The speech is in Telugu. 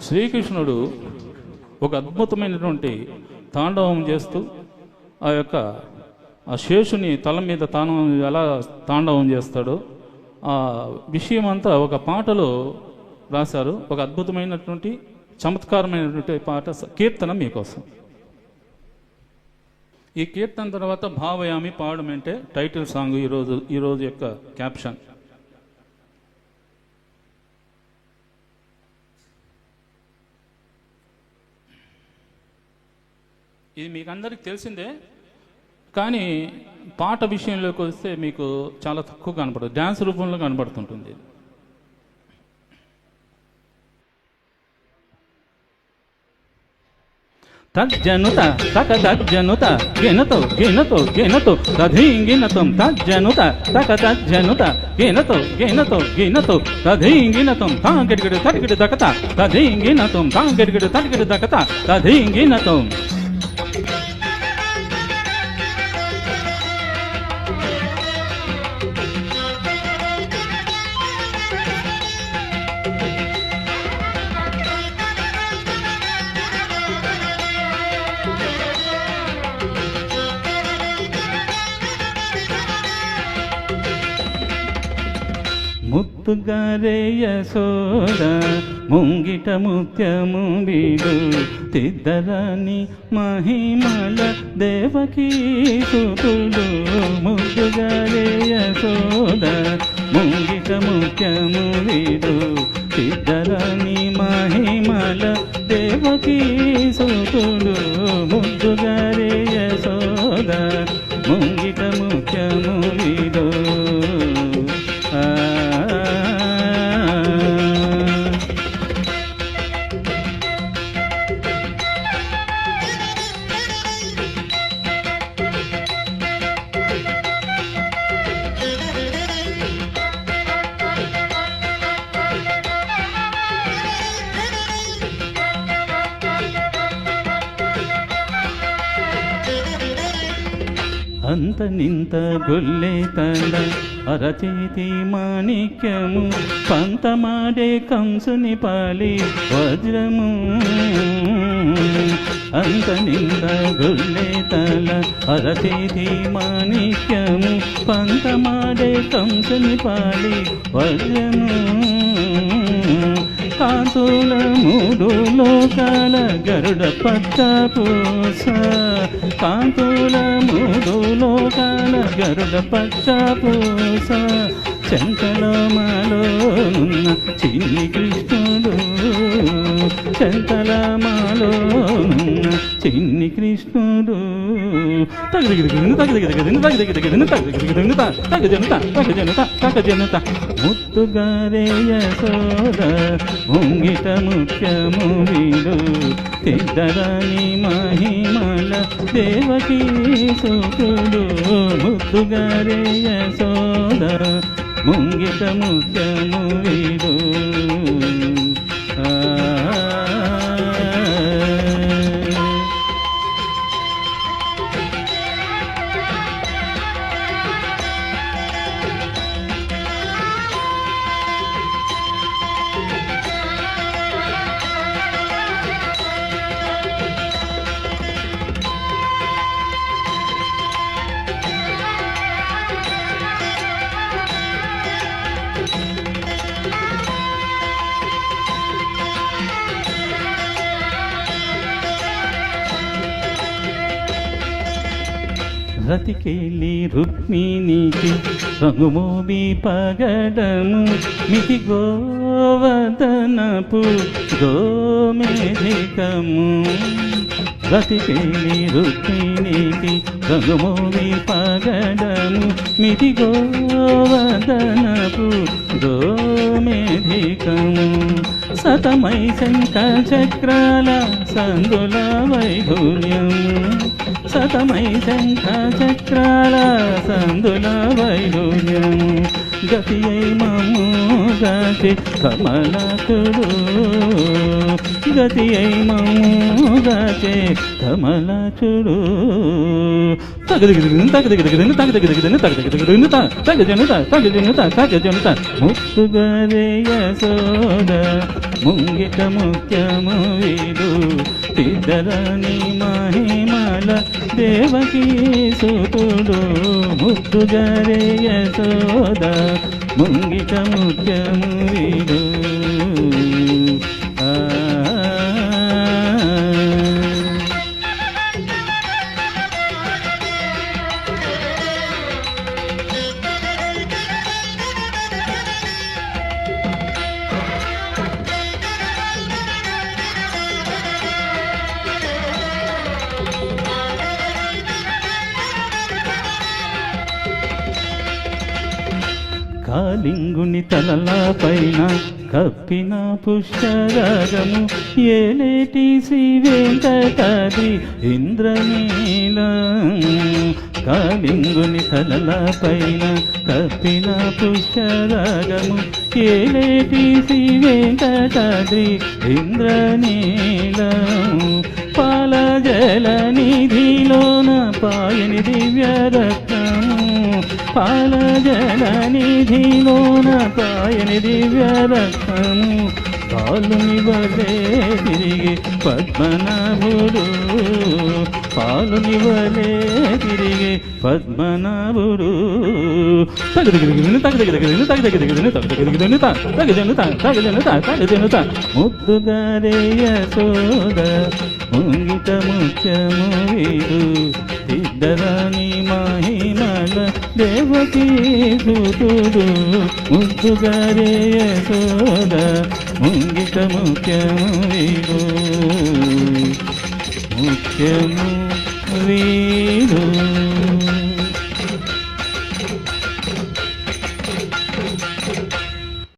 శ్రీకృష్ణుడు ఒక అద్భుతమైనటువంటి తాండవం చేస్తూ ఆ యొక్క ఆ శేషుని తల మీద తాను ఎలా తాండవం చేస్తాడో ఆ విషయం అంతా ఒక పాటలో రాశారు. ఒక అద్భుతమైనటువంటి చమత్కారమైనటువంటి పాట కీర్తన మీకోసం. ఈ కీర్తన తర్వాత భావయామి పాడమంటే టైటిల్ సాంగ్ ఈరోజు ఈరోజు యొక్క క్యాప్షన్. ఇది మీకు అందరికి తెలిసిందే కానీ పాట విషయంలోకి వస్తే మీకు చాలా తక్కువ కనపడదు డ్యాన్స్ రూపంలో కనబడుతుంటుంది తజ్జనుత తక తజ్జనుత గినతో గినతో గినతో తధీంగినతం. తజ్జనుత తక తజ్జనుత గినతో గినతో గినతో తధీంగినతం. తాంగిడిగిడు తడిగిడు దకత తధీంగినతం. తాంగిడిగిడు తడిగిడు దకత తధీంగినతం. ముత్తుగారేయ సోద ముంగిట ముత్యము వీడు. తిద్దరాని మహిమల దేవకీ సుతుడు. ముత్తుగారేయ సోద ముంగిట ముత్యము వీడు. తిద్దరాని మహిమల దేవకీ సుతుడు. అంత నింత గొల్లే తల అరచేతి మాణిక్యము పంతమాడే కంసుని పాలి వజ్రము. అంత నింత గొల్లే తల అరచేతి మాణిక్యము పంతమాడే కంసుని పాలి వజ్రము. కాంతుల మూడు లోకాల గరుడ పట్ట పూస కాంతుల మూడు లోకాల గరుడ పట్ట పూస చంచలమాలోనున్న చిన్ని కృష్ణుడు చంచలమాలోనున్న చిన్ని కృష్ణుడు. తగదిగిదిగిదిను తగదిగిదిగిదిను తగదిగిదిగిదిను తగదిగిదిగిదిను తగజనుత తగజనుత తగజనుత ముత్తుగారేయ సోద ముంగిట ముఖ్యము వీడు తిద్దరాని మహిమల దేవకీ సుతుడు ముద్దుగారేయ సోద ముంగిట ముఖ్యము వీడు రతికెళ్ళి రుక్మిణికి రంగుమోబి పగడము మితి గోవదనపు గోమేధికము. రతికెళ్ళి రుక్మిణికి రంగుమోబి పగడము మితి గోవదనపు గోమేధికము. సతమై శంఖ చక్రాల సందుల వైఢూర్యము. సతమై శంఖ చక్రాల సందుల వైడూర్యము గతి అయి మము గతి కమలతుడు. గతి అయి మము గతి కమలచుడు తగదిగిదిగిన తగదిగిదిగిన తగదిగిదిగిన తగదిగిదిగిన తగజనుత తగజనుత తగజనుత. ముత్తుగరే యశోద ముంగిట ముఖ్యము వీడు సిద్ధరాణి మహిమల దేవకీ సుతుడు ముద్దుగారే యశోద ముంగిట ముఖ్యము వీడు కాలింగుని తలల పైన కప్పిన పుష్కరగము. ఏలేటి శ్రీ వెంకటది ఇంద్రనీలం. కాలింగుని తలల పైన కప్పిన పుష్కరగము. ఏలేటి శ్రీ వెంకటది ఇంద్రనీలం. పాల జల నిధిలోన పాయని దివ్యరత్న పాల జల నిధిలోన పాయని దివ్య రత్నము పాలుని వలే తిరిగి పద్మనాభుడు పాలుని వలే తిరిగి పద్మనాభుడు తగదగిరిగిరిని తగదగిరిగిరిని తగదగిరిగిరిని తగదగిరిగిరిని తగదను తగదను తగదను ముద్దుగారే యశోద ముంగిట ముఖ్యము వీడు సిద్ధరాణి మహిమల దేవకీ సుతుడు ముద్దుగారే యశోద ముంగిత ముఖ్యము వీడు. ముఖ్యము వీడు.